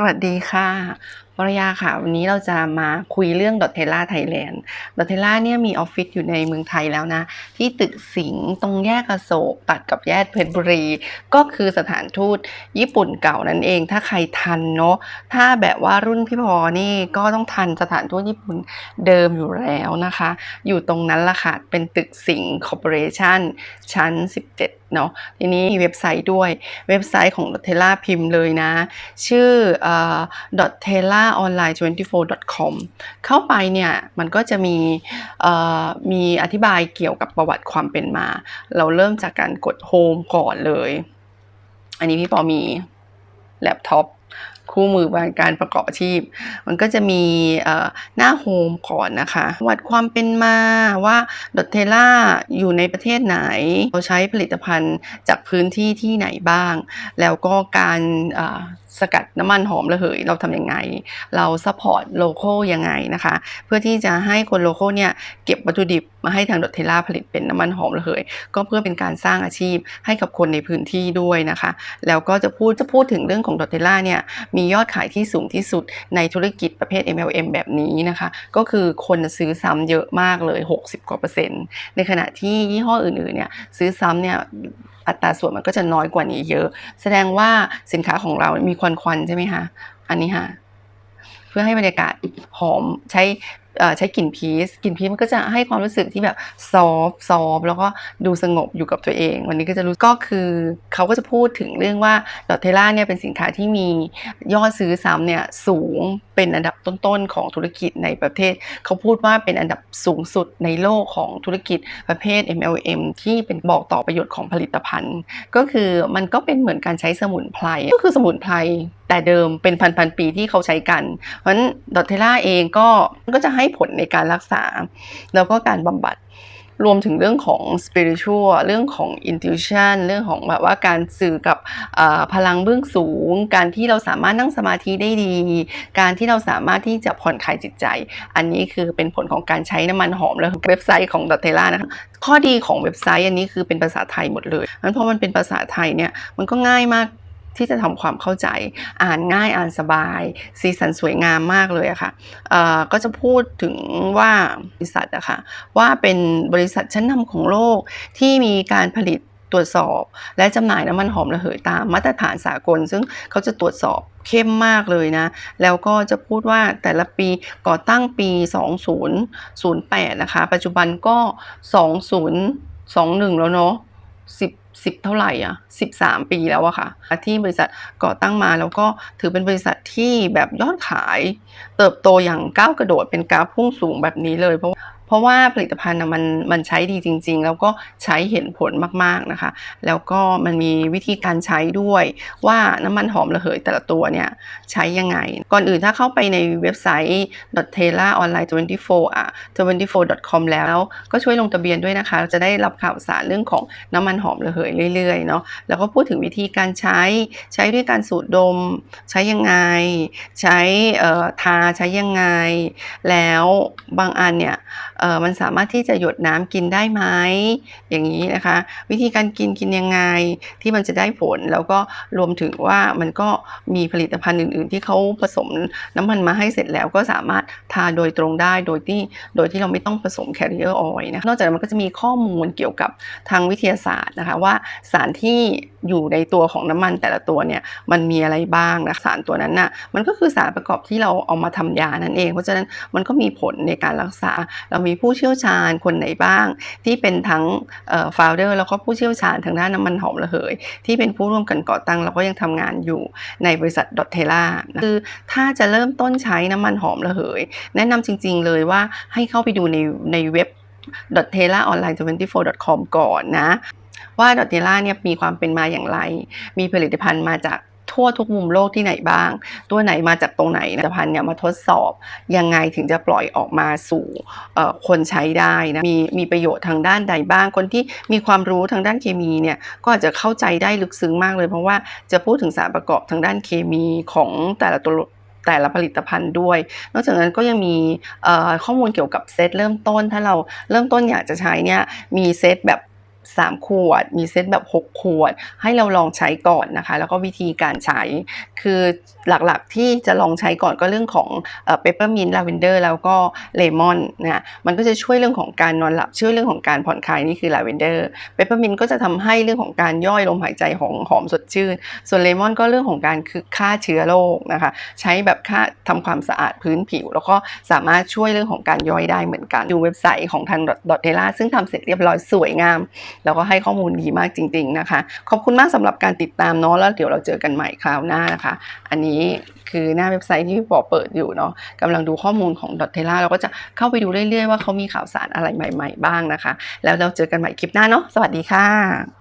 สวัสดีค่ะ วรยาค่ะ วันนี้เราจะมาคุยเรื่องดอทเทล่าไทยแลนด์ดอทเทล่าเนี่ยมีออฟฟิศอยู่ในเมืองไทยแล้วนะ ที่ตึกสิงห์ตรงแยกอโศกตัดกับแยกเพชรบุรี ก็คือสถานทูตญี่ปุ่นเก่านั่นเอง ถ้าใครทันเนาะถ้าแบบว่ารุ่นพี่พอนี่ก็ต้องทันสถานทูตญี่ปุ่นเดิมอยู่แล้วนะคะ อยู่ตรงนั้นละค่ะเป็นตึกสิงห์คอร์ปอเรชั่นชั้น 17เนาะทีนี้มีเว็บไซต์ด้วยเว็บไซต์ของดอทเทล่าพิมพ์เลยนะ ชื่อดอทเอ่อ dataonline24.com เข้าไปเนี่ยมันก็จะมีมีอธิบายเกี่ยวกับประวัติความเป็นมา เราเริ่มจากการกดโฮมก่อนเลย อันนี้พี่ปอมีแล็ปท็อปคู่มือบานการประกอบอาชีพ มันก็จะมีหน้าโฮมก่อนนะคะประวัติความเป็นมาว่าดอทเทล่าอยู่ในประเทศไหน เราใช้ผลิตภัณฑ์จากพื้นที่ที่ไหนบ้าง แล้วก็การ สกัดน้ำมันหอมระเหยเราทำยังไง เราซัพพอร์ตโลโก้ยังไงนะคะ เพื่อที่จะให้คนโลโก้เนี่ยเก็บวัตถุดิบมาให้ทางดอทเทล่าผลิตเป็นน้ำมันหอมระเหย ก็เพื่อเป็นการสร้างอาชีพให้กับคนในพื้นที่ด้วยนะคะ แล้วก็จะพูดจะพูดถึงเรื่องของดอทเทล่าเนี่ยมียอดขายที่สูงที่สุดในธุรกิจประเภท MLM แบบนี้นะคะ ก็คือคนซื้อซ้ำเยอะมากเลย 60 กว่าเปอร์เซ็นต์ในขณะที่ยี่ห้ออื่นๆเนี่ยซื้อซ้ำเนี่ย อัตราส่วนมันก็จะน้อยกว่านี้เยอะ แสดงว่าสินค้าของเรามีควันควันใช่ไหมคะอันนี้ค่ะ เพื่อให้บรรยากาศหอมใช้ ใช้กลิ่นพีชกลิ่นพีชมันก็จะให้ความรู้สึกที่แบบซอฟซอฟแล้วก็ดูสงบอยู่กับตัวเอง วันนี้ก็จะรู้ก็คือเขาก็จะพูดถึงเรื่องว่าดอทเทล่าเนี่ยเป็นสินค้าที่มียอดซื้อซ้ำเนี่ยสูงเป็นอันดับต้นๆของธุรกิจในประเทศ เขาพูดว่าเป็นอันดับสูงสุดในโลกของธุรกิจประเภท MLM ที่เป็นบอกต่อประโยชน์ของผลิตภัณฑ์ ก็คือมันก็เป็นเหมือนการใช้สมุนไพรก็คือสมุนไพรแต่เดิมเป็นพันๆปีที่เขาใช้กัน เพราะฉะนั้นดอทเทล่าเองก็ก็จะให้ผลในการรักษา แล้วก็การบำบัดรวมถึงเรื่องของ spiritual เรื่องของ intuition เรื่องของแบบว่าการสื่อกับพลังเบื้องสูง การที่เราสามารถนั่งสมาธิได้ดี การที่เราสามารถที่จะผ่อนคลายจิตใจ อันนี้คือเป็นผลของการใช้น้ำมันหอมแล้วเว็บไซต์ของดอทเทล่านะคะข้อดีของเว็บไซต์อันนี้คือเป็นภาษาไทยหมดเลยงั้นพอมันเป็นภาษาไทยเนี่ยมันก็ง่ายมาก ที่จะทำความเข้าใจ อ่านง่ายอ่านสบาย สีสันสวยงามมากเลยอะค่ะเอ่อก็จะพูดถึงว่าบริษัทอะค่ะว่าเป็นบริษัทชั้นนำของโลกที่มีการผลิตตรวจสอบ และจำหน่ายน้ำมันหอมระเหยตามมาตรฐานสากล ซึ่งเขาจะตรวจสอบเข้มมากเลยนะ แล้วก็จะพูดว่าแต่ละปีก่อตั้งปี 2008 นะคะ ปัจจุบันก็ 2021 แล้วเนาะ สิบสิบเท่าไหร่อะ13ปีแล้วอะค่ะ ที่บริษัทก่อตั้งมาแล้วก็ถือเป็นบริษัทที่แบบยอดขาย เติบโตอย่างก้าวกระโดดเป็นกราฟพุ่งสูงแบบนี้เลยเพราะ เพราะว่าผลิตภัณฑ์มันมันใช้ดีจริง ๆ แล้วก็ใช้เห็นผลมากๆนะคะ แล้วก็มันมีวิธีการใช้ด้วย ว่าน้ำมันหอมระเหยแต่ละตัวเนี่ยใช้ยังไง ก่อนอื่นถ้าเข้าไปในเว็บไซต์ t e l a o n l i n e 24อะ 24.com แล้วก็ช่วยลงทะเบียนด้วยนะคะจะได้รับข่าวสารเรื่องของน้ำมันหอมระเหยเรื่อยๆเนาะแล้วก็พูดถึงวิธีการใช้ใช้ด้วยการสูดดม ใช้ยังไง ใช้ทาใช้ยังไง แล้วบางอันเนี่ยมันสามารถที่จะหยดน้ำกินได้ไหมอย่างนี้นะคะ วิธีการกินกินยังไงที่มันจะได้ผลแล้วก็รวมถึงว่ามันก็มีผลิตภัณฑ์อื่น ๆ ที่เขาผสมน้ำมันมาให้เสร็จแล้วก็สามารถทาโดยตรงได้โดยที่โดยที่เราไม่ต้องผสมแคริเออร์ออยล์นะนอกจากนั้นมันก็จะมีข้อมูลเกี่ยวกับทางวิทยาศาสตร์นะคะว่าสารที่อยู่ในตัวของน้ำมันแต่ละตัวเนี่ยมันมีอะไรบ้างนะสารตัวนั้นน่ะมันก็คือสารประกอบที่เราเอามาทำยานั่นเอง เพราะฉะนั้นมันก็มีผลในการรักษาเรามีผู้เชี่ยวชาญคนไหนบ้าง ที่เป็นทั้งเอ่อ founder แล้วก็ผู้เชี่ยวชาญทางด้านน้ำมันหอมระเหย ที่เป็นผู้ร่วมกันก่อตั้งแล้วก็ยังทำงานอยู่ในบริษัทดอทเทล่าคือถ้าจะเริ่มต้นใช้น้ำมันหอมระเหย แนะนำจริง ๆ เลยว่าให้เข้าไปดูในในเว็บ t e l a o n l i n e 2 4 com ก่อนนะ ว่าดอทเทล่าเนี่ยมีความเป็นมาอย่างไร มีผลิตภัณฑ์มาจาก ทั่วทุกมุมโลกที่ไหนบ้าง ตัวไหนมาจากตรงไหนผลิตภัณฑ์เนี่ยมาทดสอบยังไงถึงจะปล่อยออกมาสู่คนใช้ได้นะมีมีประโยชน์ทางด้านใดบ้าง คนที่มีความรู้ทางด้านเคมีเนี่ยก็อาจจะเข้าใจได้ลึกซึ้งมากเลย เพราะว่าจะพูดถึงสารประกอบทางด้านเคมีของแต่ละตัวแต่ละผลิตภัณฑ์ด้วย นอกจากนั้นก็ยังมีข้อมูลเกี่ยวกับเซตเริ่มต้น ถ้าเราเริ่มต้นอยากจะใช้เนี่ยมีเซตแบบ 3 ขวด มีเซตแบบ 6 ขวด ให้เราลองใช้ก่อนนะคะ แล้วก็วิธีการใช้ คือหลักๆที่จะลองใช้ก่อนก็เรื่องของเปปเปอร์มินต์ลาเวนเดอร์แล้วก็เลมอนนะมันก็จะช่วยเรื่องของการนอนหลับ ช่วยเรื่องของการผ่อนคลายนี่คือลาเวนเดอร์เปปเปอร์มินต์ก็จะทำให้เรื่องของการย่อยลมหายใจของหอมสดชื่น ส่วนเลมอนก็เรื่องของการคือฆ่าเชื้อโรคนะคะ ใช้แบบฆ่าทำความสะอาดพื้นผิว แล้วก็สามารถช่วยเรื่องของการย่อยได้เหมือนกัน ดูเว็บไซต์ของทางดอทเทล่าซึ่งทำเสร็จเรียบร้อยสวยงามแล้วก็ให้ข้อมูลดีมากจริง ๆนะคะ ขอบคุณมากสำหรับการติดตามเนาะแล้วเดี๋ยวเราเจอกันใหม่คราวหน้านะคะ อันนี้คือหน้าเว็บไซต์ที่พี่ปอเปิดอยู่เนาะกำลังดูข้อมูลของดอทเทล่าเราก็จะเข้าไปดูเรื่อยๆว่าเขามีข่าวสารอะไรใหม่ ๆ บ้างนะคะ แล้วเราเจอกันใหม่คลิปหน้าเนาะสวัสดีค่ะ